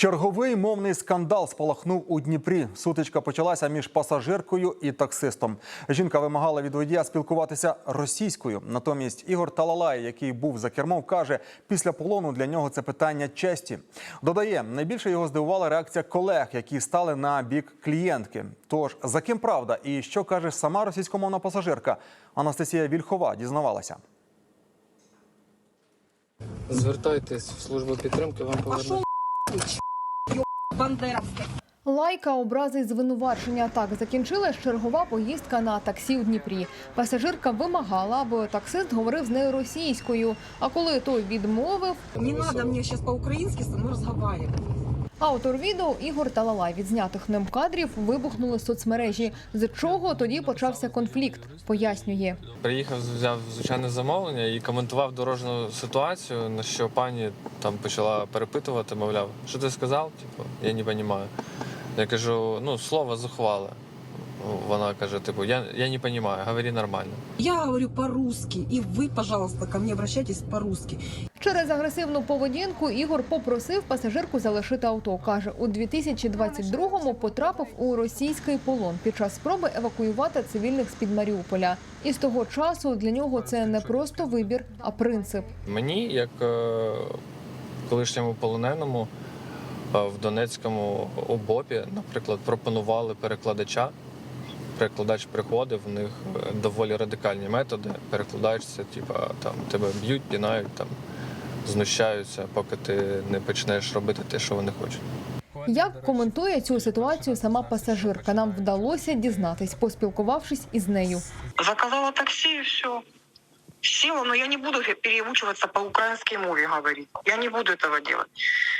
Черговий мовний скандал спалахнув у Дніпрі. Сутичка почалася між пасажиркою і таксистом. Жінка вимагала від водія спілкуватися російською. Натомість Ігор Талалай, який був за кермом, каже, після полону для нього це питання честі. Додає, найбільше його здивувала реакція колег, які стали на бік клієнтки. Тож за ким правда і що каже сама російськомовна пасажирка Анастасія Вільхова дізнавалася. Звертайтесь в службу підтримки, вам повернуть. Бандеровське. Лайка, образи і звинувачення. Так закінчилась чергова поїздка на таксі у Дніпрі. Пасажирка вимагала, аби таксист говорив з нею російською. А коли той відмовив, Не треба мені зараз по українськи мной разговаривать. Автор відео Ігор Талалай від знятих ним кадрів вибухнули соцмережі. З чого тоді почався конфлікт? Пояснює. Приїхав, взяв звичайне замовлення і коментував дорожню ситуацію, на що пані там почала перепитувати, мовляв, що ти сказав? Типу, я не розумію. Я кажу, ну, слово зухвале. Вона каже, типу, я, я не розумію, говори нормально. Я говорю по-русски, и вы, пожалуйста, ко мне обращайтесь по-русски. Через агресивну поведінку Ігор попросив пасажирку залишити авто. каже, у 2022-му потрапив у російський полон під час спроби евакуювати цивільних з під Маріуполя. І з того часу для нього це не просто вибір, а принцип. Мені, як е, колишньому полоненому е, в Донецькому обопі, наприклад, пропонували перекладача. Перекладач приходив, в них е, доволі радикальні методи. Перекладач це типа там тебе б'ють, пінають, там знущаються, поки ти не почнеш робити те, що вони хочуть. Як коментує цю ситуацію сама пасажирка? Нам вдалося дізнатись, поспілкувавшись із нею. Заказала таксі, і все Села, но я не буду переучиваться по украинской мове говорить. Я не буду этого делать.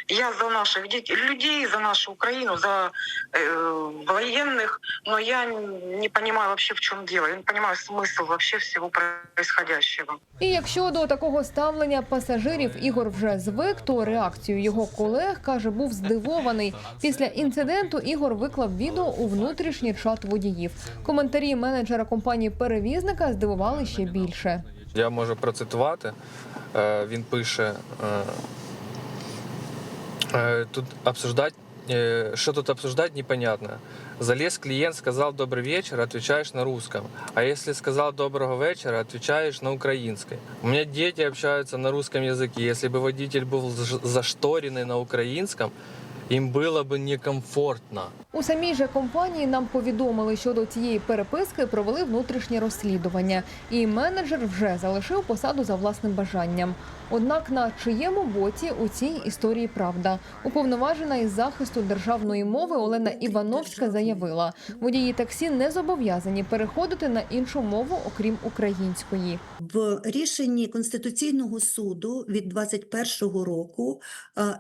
Я за наших детей, людей, за нашу Украину, за э, военных, но я не понимаю вообще в чем дело. Я не понимаю смысл вообще всего происходящего. І якщо до такого ставлення пасажирів Ігор вже звик, то реакцію його колег каже, був здивований. Після інциденту Ігор виклав відео у внутрішній чат водіїв. Коментарі менеджера компанії перевізника здивували ще більше. Я можу процитувати. Е, Він пише: е, е, тут обсуждать, э, что тут обсуждать, непонятно. Залез клиент, сказал добрый вечер, отвечаешь на русском. А если сказал доброго вечера, отвечаешь на украинской. У меня дети общаются на русском языке. Если бы водитель был ж- зашторенный на украинском, им было бы некомфортно. У самій же компанії нам повідомили, що до цієї переписки провели внутрішнє розслідування, і менеджер вже залишив посаду за власним бажанням. Однак на чиєму боці у цій історії правда уповноважена із захисту державної мови Олена Івановська заявила, водії таксі не зобов'язані переходити на іншу мову, окрім української. В рішенні Конституційного суду від 21 року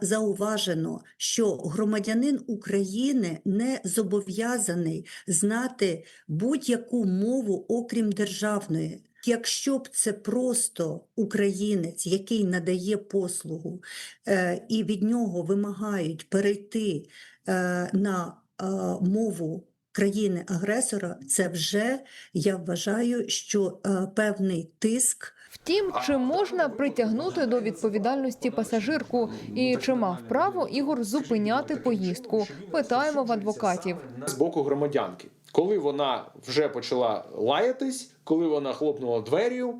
зауважено, що громадянин України не зобов'язаний знати будь-яку мову, окрім державної. Якщо б це просто українець, який надає послугу, е, і від нього вимагають перейти е, на е, мову країни-агресора, це вже я вважаю, що е, певний тиск Втім, чи можна притягнути до відповідальності пасажирку, і чи мав право Ігор зупиняти поїздку? Питаємо в адвокатів. з боку громадянки. Коли вона вже почала лаятись, коли вона хлопнула двер'ю, е,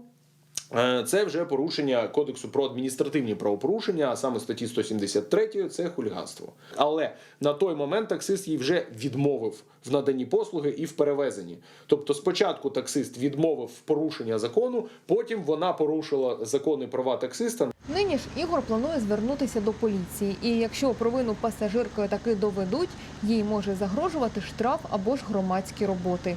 це вже порушення кодексу про адміністративні правопорушення, а саме статті 173 це хуліганство. Але на той момент таксист їй вже відмовив в наданні послуги і в перевезенні. Тобто, спочатку таксист відмовив порушення закону, потім вона порушила закони права таксиста. Нині ж Ігор планує звернутися до поліції, і якщо провину пасажиркою таки доведуть, їй може загрожувати штраф або ж громадські роботи.